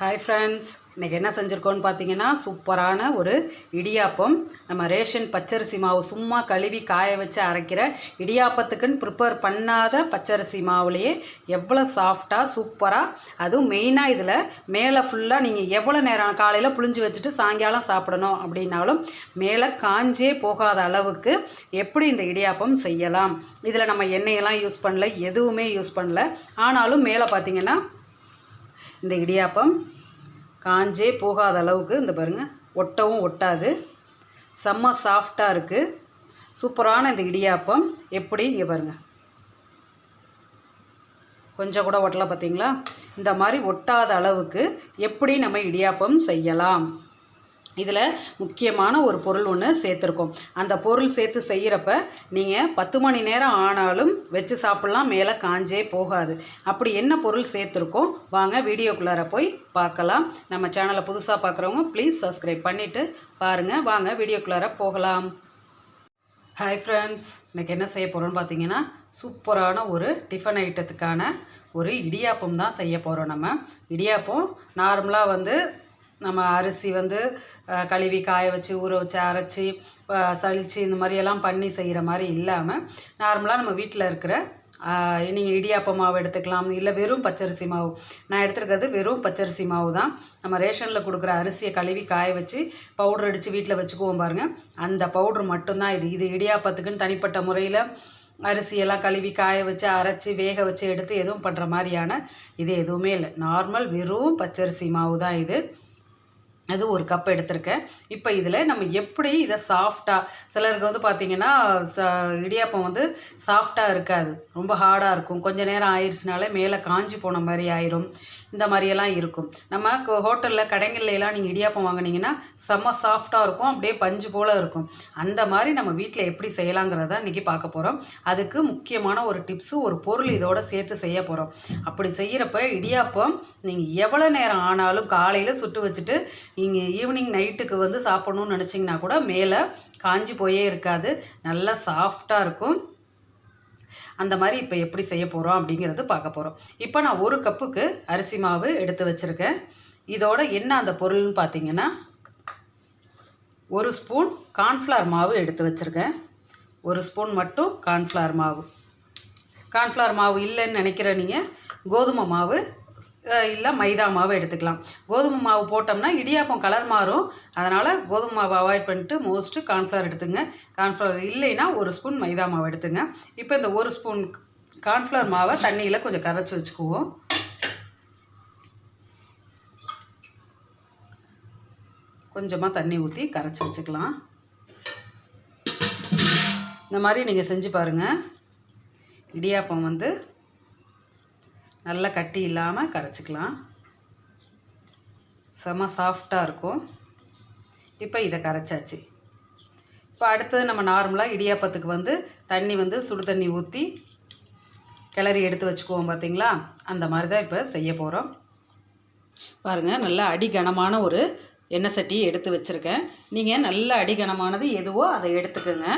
Hi friends இன்றைக்கி என்ன செஞ்சுருக்கோன்னு பார்த்தீங்கன்னா சூப்பரான ஒரு இடியாப்பம். நம்ம ரேஷன் பச்சரிசி மாவு சும்மா கழுவி காய வச்சு அரைக்கிற இடியாப்பத்துக்குன்னு ப்ரிப்பேர் பண்ணாத பச்சரிசி மாவுலேயே எவ்வளோ சாஃப்டாக சூப்பராக அதுவும் மெயினாக இதில் மேலே ஃபுல்லாக நீங்கள் எவ்வளோ நேரம் காலையில் புளிஞ்சு வச்சுட்டு சாயங்காலம் சாப்பிடணும் அப்படின்னாலும் மேலே காஞ்சே போகாத அளவுக்கு எப்படி இந்த இடியாப்பம் செய்யலாம். இதில் நம்ம எண்ணெயெல்லாம் யூஸ் பண்ணல எதுவுமே யூஸ் பண்ணல. ஆனாலும் மேலே பார்த்தீங்கன்னா இந்த இடியாப்பம் காஞ்சே போகாத அளவுக்கு இந்த பாருங்கள் ஒட்டவும் ஒட்டாது. செம்ம சாஃப்டாக இருக்குது சூப்பரான இந்த இடியாப்பம். எப்படி? இங்கே பாருங்கள் கொஞ்சம் கூட ஒட்டலை பார்த்தீங்களா இந்த மாதிரி ஒட்டாத அளவுக்கு எப்படி நம்ம இடியாப்பம் செய்யலாம்? இதில் முக்கியமான ஒரு பொருள் ஒன்று சேர்த்துருக்கோம். அந்த பொருள் சேர்த்து செய்கிறப்ப நீங்கள் பத்து மணி நேரம் ஆனாலும் வச்சு சாப்பிட்லாம் மேலே காஞ்சே போகாது. அப்படி என்ன பொருள் சேர்த்துருக்கோம்? வாங்க வீடியோக்குள்ளார போய் பார்க்கலாம். நம்ம சேனலை புதுசாக பார்க்குறவங்க ப்ளீஸ் சப்ஸ்கிரைப் பண்ணிவிட்டு பாருங்கள் வாங்க வீடியோக்குள்ளார போகலாம். ஹாய் ஃப்ரெண்ட்ஸ் இன்றைக்கி என்ன செய்ய போகிறோன்னு பார்த்தீங்கன்னா சூப்பரான ஒரு டிஃபன் ஐட்டத்துக்கான ஒரு இடியாப்பம் தான் செய்ய போகிறோம் நம்ம. இடியாப்பம் நார்மலாக வந்து நம்ம அரிசி வந்து கழுவி காய வச்சு ஊற வச்சு அரைச்சி சளிச்சு இந்த மாதிரியெல்லாம் பண்ணி செய்கிற மாதிரி இல்லாமல் நார்மலாக நம்ம வீட்டில் இருக்கிற நீங்கள் இடியாப்ப மாவு எடுத்துக்கலாம். இல்லை வெறும் பச்சரிசி மாவு. நான் எடுத்துருக்கிறது வெறும் பச்சரிசி மாவு தான். நம்ம ரேஷனில் கொடுக்குற அரிசியை கழுவி காய வச்சு பவுடர் அடித்து வீட்டில் வச்சுக்குவோம் பாருங்கள் அந்த பவுட்ரு மட்டும்தான் இது. இது இடியாப்பத்துக்குன்னு தனிப்பட்ட முறையில் அரிசியெல்லாம் கழுவி காய வச்சு அரைச்சி வேக வச்சு எடுத்து எதுவும் பண்ணுற மாதிரியான இது எதுவுமே இல்லை. நார்மல் வெறும் பச்சரிசி மாவு தான் இது. அது ஒரு கப் எடுத்திருக்கேன். இப்போ இதில் நம்ம எப்படி இதை சாஃப்டாக சிலருக்கு வந்து பார்த்திங்கன்னா ச இடியாப்பம் வந்து சாஃப்டாக இருக்காது. ரொம்ப ஹார்டாக இருக்கும். கொஞ்ச நேரம் ஆயிடுச்சுனாலே மேலே காஞ்சி போன மாதிரி ஆயிரும். இந்த மாதிரியெல்லாம் இருக்கும். நம்ம ஹோட்டலில் கடைங்கள்லாம் நீங்கள் இடியாப்பம் வாங்குனீங்கன்னா செம்ம சாஃப்டாக இருக்கும். அப்படியே பஞ்சு போல் இருக்கும். அந்த மாதிரி நம்ம வீட்டில் எப்படி செய்யலாங்கிறத இன்றைக்கி பார்க்க போகிறோம் அதுக்கு முக்கியமான ஒரு டிப்ஸு ஒரு பொருள் இதோட சேர்த்து செய்ய போகிறோம் அப்படி செய்கிறப்ப இடியாப்பம் நீங்கள் எவ்வளோ நேரம் ஆனாலும் காலையில் சுட்டு வச்சுட்டு நீங்கள் ஈவினிங் நைட்டுக்கு வந்து சாப்பிட்ணுன்னு நினச்சிங்கன்னா கூட மேலே காஞ்சி போயே இருக்காது. நல்லா சாஃப்டாக இருக்கும். அந்த மாதிரி இப்போ எப்படி செய்ய போகிறோம் அப்படிங்கிறது பார்க்க போகிறோம் இப்போ நான் ஒரு கப்புக்கு அரிசி மாவு எடுத்து வச்சுருக்கேன். இதோட என்ன அந்த பொருள்னு பார்த்தீங்கன்னா ஒரு ஸ்பூன் கார்ன்ஃப்ளவர் மாவு எடுத்து வச்சுருக்கேன். ஒரு ஸ்பூன் மட்டும் கார்ன்ஃப்ளவர் மாவு. கார்ன்ஃப்ளவர் மாவு இல்லைன்னு நினைக்கிற நீங்கள் கோதுமை மாவு இல்லை மைதா மாவு எடுத்துக்கலாம். கோதுமை மாவு போட்டோம்னா இடியாப்பம் கலர் மாறும். அதனால் கோதுமை மாவு அவாய்ட் பண்ணிட்டு மோஸ்ட்டு கார்ன்ஃப்ளவர் எடுத்துங்க. கார்ன்ஃப்ளவர் இல்லைன்னா ஒரு ஸ்பூன் மைதா மாவு எடுத்துங்க. இப்போ இந்த ஒரு ஸ்பூன் கார்ன்ஃப்ளவர் மாவை தண்ணியில் கொஞ்சம் கரைச்சி வச்சுக்குவோம். கொஞ்சமாக தண்ணி ஊற்றி கரைச்சி வச்சுக்கலாம். இந்த மாதிரி நீங்கள் செஞ்சு பாருங்கள் இடியாப்பம் வந்து நல்லா கட்டி இல்லாமல் கரைச்சிக்கலாம். செம சாஃப்டாக இருக்கும். இப்போ இதை கரைச்சாச்சு. இப்போ அடுத்தது நம்ம நார்மலாக இடியாப்பத்துக்கு வந்து தண்ணி வந்து சுடு தண்ணி ஊற்றி கிளறி எடுத்து வச்சுக்குவோம் பார்த்தீங்களா? அந்த மாதிரி தான் இப்போ செய்ய போகிறோம் பாருங்கள் நல்ல அடிகனமான ஒரு எண்ணெய் சட்டி எடுத்து வச்சுருக்கேன். நீங்கள் நல்ல அடிகனமானது எதுவோ அதை எடுத்துக்கோங்க.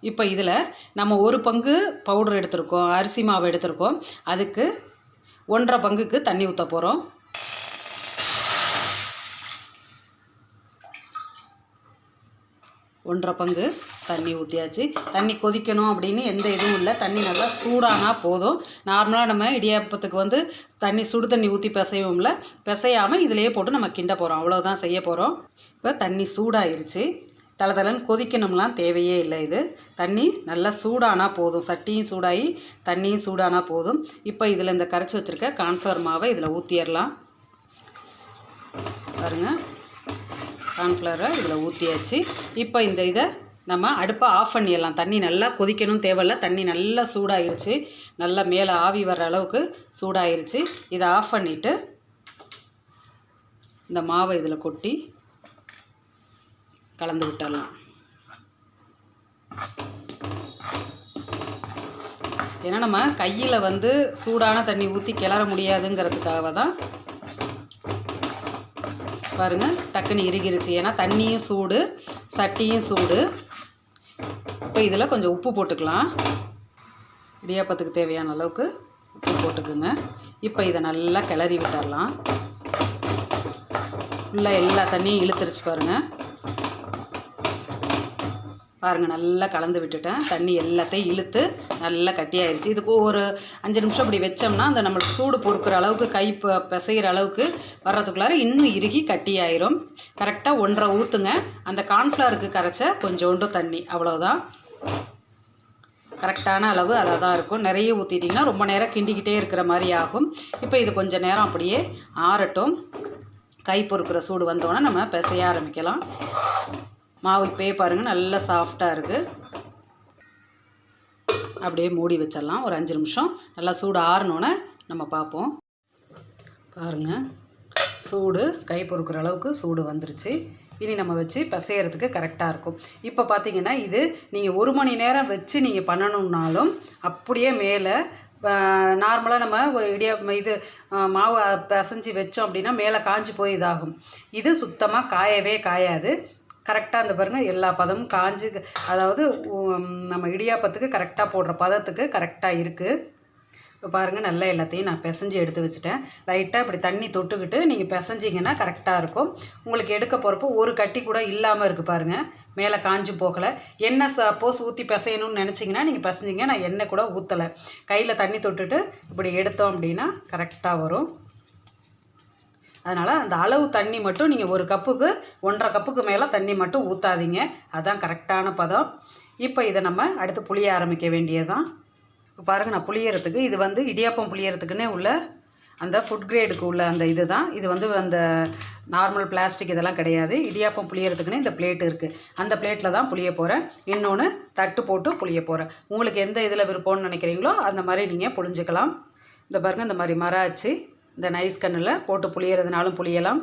இப்போ இதில் நம்ம ஒரு பங்கு பவுடர் எடுத்திருக்கோம் அரிசி மாவு எடுத்திருக்கோம். அதுக்கு ஒன்றரை பங்குக்கு தண்ணி ஊற்ற போகிறோம் ஒன்றரை பங்கு தண்ணி ஊற்றியாச்சு தண்ணி கொதிக்கணும் அப்படின்னு எந்த இதுவும் இல்லை. தண்ணி நல்லா சூடானா போதும். நார்மலாக நம்ம இடியாப்பத்துக்கு வந்து தண்ணி சுடு தண்ணி ஊற்றி பிசைவோம்ல. பிசையாமல் இதிலையே போட்டு நம்ம கிண்ட போகிறோம் அவ்வளோதான் செய்ய போகிறோம் இப்போ தண்ணி சூடாயிருச்சு. தளதளன் கொதிக்கணும்லாம் தேவையே இல்லை இது. தண்ணி நல்லா சூடானா போதும். சட்டியும் சூடாகி தண்ணியும் சூடானா போதும். இப்போ இதில் இந்த கரைச்சி வச்சுருக்க கான்ஃப்ளவர் மாவை இதில் ஊற்றிடலாம் பாருங்கள் கார்ன்ஃப்ளவரை இதில் ஊற்றியாச்சு இப்போ இந்த இதை நம்ம அடுப்பை ஆஃப் பண்ணிடலாம். தண்ணி நல்லா கொதிக்கணும் தேவையில்ல. தண்ணி நல்லா சூடாயிருச்சு. நல்லா மேலே ஆவி வர்ற அளவுக்கு சூடாயிருச்சு. இதை ஆஃப் பண்ணிவிட்டு இந்த மாவை இதில் கொட்டி கலந்து விட்டுடலாம் ஏன்னா நம்ம கையில் வந்து சூடான தண்ணி ஊற்றி கிளற முடியாதுங்கிறதுக்காக தான் பாருங்கள் டக்குன்னு இறுகிருச்சு. ஏன்னா தண்ணியும் சூடு சட்டியும் சூடு. இப்போ இதில் கொஞ்சம் உப்பு போட்டுக்கலாம். இடியாப்பத்துக்கு தேவையான அளவுக்கு உப்பு போட்டுக்குங்க. இப்போ இதை நல்லா கிளறி விட்டுடலாம் ஃபுல்லாக எல்லா தண்ணியும் இழுத்துருச்சு பாருங்கள் பாருங்கள் நல்லா கலந்து விட்டுட்டேன். தண்ணி எல்லாத்தையும் இழுத்து நல்லா கட்டியாயிருச்சு. இதுக்கு ஒரு அஞ்சு நிமிஷம் இப்படி வச்சோம்னா அந்த நம்மளுக்கு சூடு பொறுக்கிற அளவுக்கு கை ப பிசைகிற அளவுக்கு வர்றதுக்குள்ளார இன்னும் இறுகி கட்டியாயிரும். கரெக்டாக ஒன்றரை ஊற்றுங்க அந்த கார்ன்ஃப்ளவருக்கு கரைச்ச கொஞ்சோண்டு தண்ணி அவ்வளோதான் கரெக்டான அளவு அதை தான் இருக்கும். நிறைய ஊற்றிட்டிங்கன்னா ரொம்ப நேரம் கிண்டிக்கிட்டே இருக்கிற மாதிரி ஆகும். இப்போ இது கொஞ்சம் நேரம் அப்படியே ஆறட்டும். கை பொறுக்கிற சூடு வந்தோடனே நம்ம பிசைய ஆரம்பிக்கலாம். மாவு இப்போயே பாருங்கள் நல்லா சாஃப்டாக இருக்குது அப்படியே மூடி வச்சிடலாம் ஒரு அஞ்சு நிமிஷம். நல்லா சூடு ஆறினோன்னே நம்ம பார்ப்போம். பாருங்கள் சூடு கை பொறுக்கிற அளவுக்கு சூடு வந்துருச்சு. இனி நம்ம வச்சு பிசையறதுக்கு கரெக்டாக இருக்கும். இப்போ பார்த்தீங்கன்னா இது நீங்கள் ஒரு மணி நேரம் வச்சு நீங்கள் பண்ணணுன்னாலும் அப்படியே மேலே நார்மலாக நம்ம இடியா இது மாவு பிசைஞ்சு வச்சோம் அப்படின்னா மேலே காஞ்சி போய் இதாகும். இது சுத்தமாக காயவே காயாது. கரெக்டாக இந்த பாருங்கள் எல்லா பதமும் காஞ்சு அதாவது நம்ம இடியாப்பத்துக்கு கரெக்டாக போடுற பதத்துக்கு கரெக்டாக இருக்குது இப்போ பாருங்கள் நல்லா எல்லாத்தையும் நான் பிசைஞ்சு எடுத்து வச்சுட்டேன். லைட்டாக இப்படி தண்ணி தொட்டுக்கிட்டு நீங்கள் பிசைஞ்சிங்கன்னா கரெக்டாக இருக்கும். உங்களுக்கு எடுக்க போகிறப்போ ஒரு கட்டி கூட இல்லாமல் இருக்குது பாருங்கள் மேலே காஞ்சி போகலை. எண்ணெய் சப்போஸ் ஊற்றி பிசையணும்னு நினச்சிங்கன்னா நீங்கள் பிசைஞ்சிங்க நான் எண்ணெய் கூட ஊற்றலை கையில் தண்ணி தொட்டுட்டு இப்படி எடுத்தோம் அப்படின்னா கரெக்டாக வரும். அதனால் அந்த அளவு தண்ணி மட்டும் நீங்கள் ஒரு கப்புக்கு ஒன்றரை கப்புக்கு மேலே தண்ணி மட்டும் ஊற்றாதீங்க அதுதான் கரெக்டான பதம். இப்போ இதை நம்ம அடுத்து புளிய ஆரம்பிக்க வேண்டியதுதான். இப்போ பாருங்கள் நான் புளியறதுக்கு இது வந்து இடியாப்பம் புளியறதுக்குன்னே உள்ள அந்த ஃபுட் கிரேடுக்கு உள்ள அந்த இது தான் இது வந்து அந்த நார்மல் பிளாஸ்டிக் இதெல்லாம் கிடையாது. இடியாப்பம் புளியறதுக்குன்னு இந்த பிளேட் இருக்குது அந்த பிளேட்டில் தான் புளிய போகிறேன் இன்னொன்று தட்டு போட்டு புளிய போகிறேன் உங்களுக்கு எந்த இதில் விருப்பம்னு நினைக்கிறீங்களோ அந்த மாதிரி நீங்கள் புளிஞ்சிக்கலாம். இந்த பாருங்க இந்த மாதிரி மர ஆச்சு. இந்த நைஸ் கண்ணில் போட்டு புளியறதுனாலும் புளியலாம்.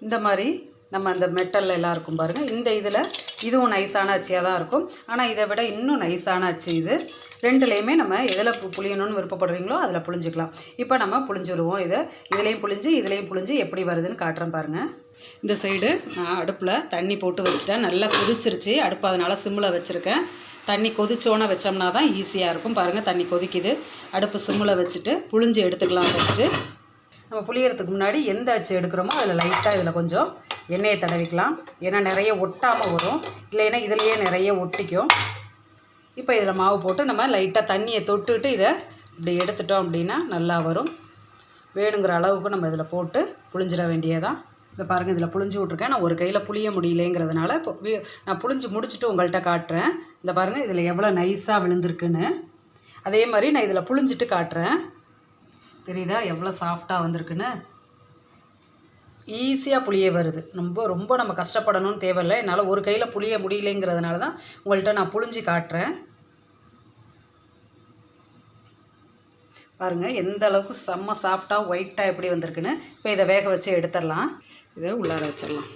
இந்த மாதிரி நம்ம அந்த மெட்டலில் எல்லாம் இருக்கும் பாருங்கள் இந்த இதில் இதுவும் நைஸான அச்சியாக தான் இருக்கும். ஆனால் இதை விட இன்னும் நைஸான அச்சு இது. ரெண்டுலேயுமே நம்ம எதில் பு- புளியணும்னு விருப்பப்படுறீங்களோ அதில் புளிஞ்சிக்கலாம். இப்போ நம்ம புளிஞ்சுருவோம் இதை. இதுலேயும் புளிஞ்சு இதுலேயும் புளிஞ்சு எப்படி வருதுன்னு காட்டுறேன் பாருங்கள் இந்த சைடு நான் அடுப்பில் தண்ணி போட்டு வச்சுட்டேன். நல்லா கொதிச்சிருச்சு. அடுப்பு அதனால் சிம்மில் வச்சுருக்கேன். தண்ணி கொதிச்சோன்னே வச்சோம்னா தான் ஈஸியாக இருக்கும். பாருங்கள் தண்ணி கொதிக்குது. அடுப்பு சிம்மில் வச்சுட்டு புளிஞ்சு எடுத்துக்கலாம் ஃபஸ்ட்டு நம்ம புளியறதுக்கு முன்னாடி எந்த அச்சு எடுக்கிறோமோ அதில் லைட்டாக இதில் கொஞ்சம் எண்ணெயை தடவிக்கலாம். ஏன்னா நிறைய ஒட்டாமல் வரும். இல்லைன்னா இதுலேயே நிறைய ஒட்டிக்கும். இப்போ இதில் மாவு போட்டு நம்ம லைட்டாக தண்ணியை தொட்டுட்டு இதை இப்படி எடுத்துட்டோம் அப்படின்னா நல்லா வரும். வேணுங்கிற அளவுக்கு நம்ம இதில் போட்டு புளிஞ்சிட வேண்டியதான் இதை பாருங்கள் இதில் புளிஞ்சு விட்ருக்கேன் நான் ஒரு கையில் புளிய முடியலைங்கிறதுனால இப்போ வி- நான் புளிஞ்சு முடிச்சுட்டு உங்கள்கிட்ட காட்டுறேன். இந்த பாருங்கள் இதில் எவ்வளோ நைஸாக விழுந்திருக்குன்னு. அதே மாதிரி நான் இதில் புளிஞ்சிட்டு காட்டுறேன். தெரியுதா? எவ்வளோ சாஃப்டாக வந்திருக்குன்னு? ஈஸியாக புளிய வருது. ரொம்ப ரொம்ப நம்ம கஷ்டப்படணும்னு தேவையில்லை. என்னால் ஒரு கையில் புளிய முடியலைங்கிறதுனால தான் உங்கள்கிட்ட நான் புளிஞ்சு காட்டுறேன். பாருங்கள் எந்த அளவுக்கு செம்ம சாஃப்டாக ஒயிட்டாக எப்படி வந்திருக்குன்னு. இப்போ இதை வேக வச்சு எடுத்துடலாம். இதை உள்ளார வச்சிடலாம்.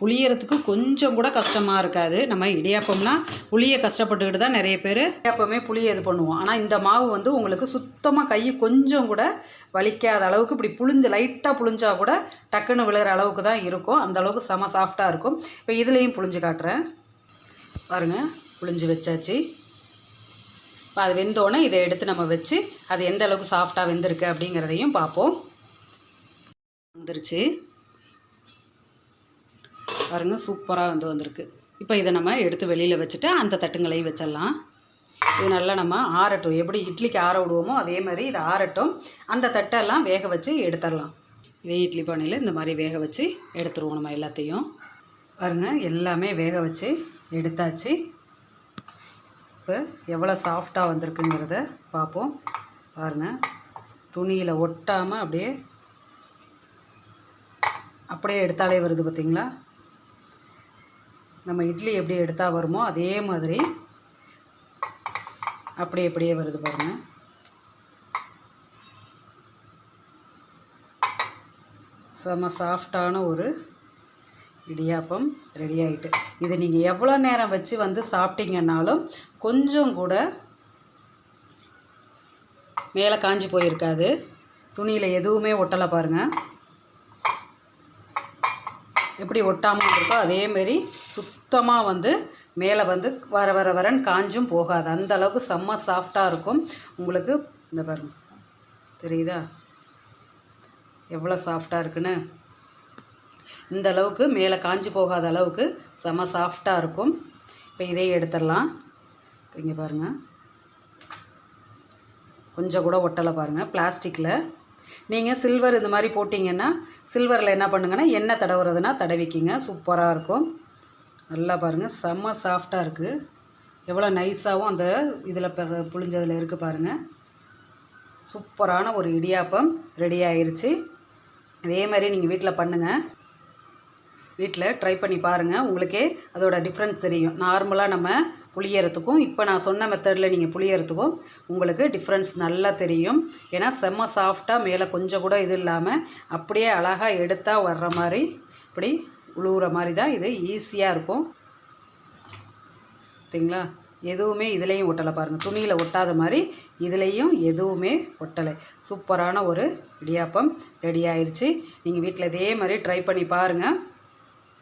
புளியறதுக்கு கொஞ்சம் கூட கஷ்டமாக இருக்காது. நம்ம இடியாப்பம்னா புளிய கஷ்டப்பட்டுக்கிட்டு தான் நிறைய பேர் இடியாப்பமே புளிய இது பண்ணுவோம். ஆனால் இந்த மாவு வந்து உங்களுக்கு சுத்தமாக கை கொஞ்சம் கூட வலிக்காத அளவுக்கு இப்படி புளிஞ்சு லைட்டாக புளிஞ்சா கூட டக்குன்னு விழுகிற அளவுக்கு தான் இருக்கும். அந்த அளவுக்கு செம சாஃப்டாக இருக்கும். இப்போ இதுலேயும் புளிஞ்சு காட்டுறேன். பாருங்கள் புளிஞ்சு வச்சாச்சு. இப்போ அது வெந்தோடனே இதை எடுத்து நம்ம வச்சு அது எந்த அளவுக்கு சாஃப்டாக வெந்திருக்கு அப்படிங்கிறதையும் பார்ப்போம். வந்துருச்சு. பாருங்க சூப்பராக வந்து வந்திருக்கு. இப்போ இதை நம்ம எடுத்து வெளியில் வச்சுட்டு அந்த தட்டுங்களையும் வச்சிடலாம். இது நல்லா நம்ம ஆறட்டும். எப்படி இட்லிக்கு ஆற விடுவோமோ அதே மாதிரி இதை ஆறட்டும். அந்த தட்டெல்லாம் வேக வச்சு எடுத்துடலாம். இதே இட்லி பானையில் இந்த மாதிரி வேக வச்சு எடுத்துருவோம் நம்ம எல்லாத்தையும். பாருங்கள் எல்லாமே வேக வச்சு எடுத்தாச்சு. இப்போ எவ்வளோ சாஃப்டாக வந்திருக்குங்கிறத பார்ப்போம். பாருங்கள் துணியில் ஒட்டாமல் அப்படியே அப்படியே எடுத்தாலே வருது பார்த்தீங்களா நம்ம இட்லி எப்படி எடுத்தால் வருமோ அதே மாதிரி அப்படியே அப்படியே வருது பாருங்கள் செம சாஃப்டான ஒரு இடியாப்பம் ரெடி ஆகிட்டு இது நீங்கள் எவ்வளோ நேரம் வச்சு வந்து சாப்பிட்டீங்கன்னாலும் கொஞ்சம் கூட மேலே காஞ்சி போயிருக்காது. துணியில் எதுவுமே ஒட்டலை பாருங்கள் எப்படி ஒட்டாமல் இருக்கோ அதேமாரி சுத்தமாக வந்து மேலே வந்து வர வர வரன்னு காஞ்சும் போகாது. அந்த அளவுக்கு செம்ம சாஃப்டாக இருக்கும். உங்களுக்கு இந்த பாருங்க. தெரியுதா? எவ்வளோ சாஃப்டாக இருக்குன்னு? இந்த அளவுக்கு மேலே காஞ்சி போகாத அளவுக்கு செம சாஃப்டாக இருக்கும். இப்போ இதையே எடுத்துடலாம். இங்கே பாருங்கள் கொஞ்சம் கூட ஒட்டலை பாருங்கள் பிளாஸ்டிக்கில் நீங்கள் சில்வர் இந்த மாதிரி போட்டிங்கன்னா சில்வரில் என்ன பண்ணுங்கன்னா எண்ணெய் தடவுறதுனா தடவிக்கிங்க. சூப்பராக இருக்கும். நல்லா பாருங்கள் செம்ம சாஃப்டாக இருக்குது எவ்வளோ நைஸாகவும் அந்த இதில் பெச புளிஞ்சதில் இருக்குது பாருங்கள் சூப்பரான ஒரு இடியாப்பம் ரெடி ஆயிடுச்சு அதே மாதிரி நீங்கள் வீட்டில் பண்ணுங்கள் வீட்டில் ட்ரை பண்ணி பாருங்கள் உங்களுக்கே அதோட டிஃப்ரென்ஸ் தெரியும். நார்மலாக நம்ம புளியறதுக்கும் இப்போ நான் சொன்ன மெத்தடில் நீங்கள் புளியறதுக்கும் உங்களுக்கு டிஃப்ரென்ஸ் நல்லா தெரியும். ஏன்னா செம்ம சாஃப்டாக மேலே கொஞ்சம் கூட இது இல்லாமல் அப்படியே அழகாக எடுத்தால் வர்ற மாதிரி இப்படி உழுவுற மாதிரி தான் இது ஈஸியாக இருக்கும். பார்த்திங்களா எதுவுமே இதுலேயும் ஒட்டலை பாருங்கள் துணியில் ஒட்டாத மாதிரி இதுலேயும் எதுவுமே ஒட்டலை. சூப்பரான ஒரு இடியாப்பம் ரெடி ஆயிடுச்சு நீங்கள் வீட்டில் இதே மாதிரி ட்ரை பண்ணி பாருங்கள்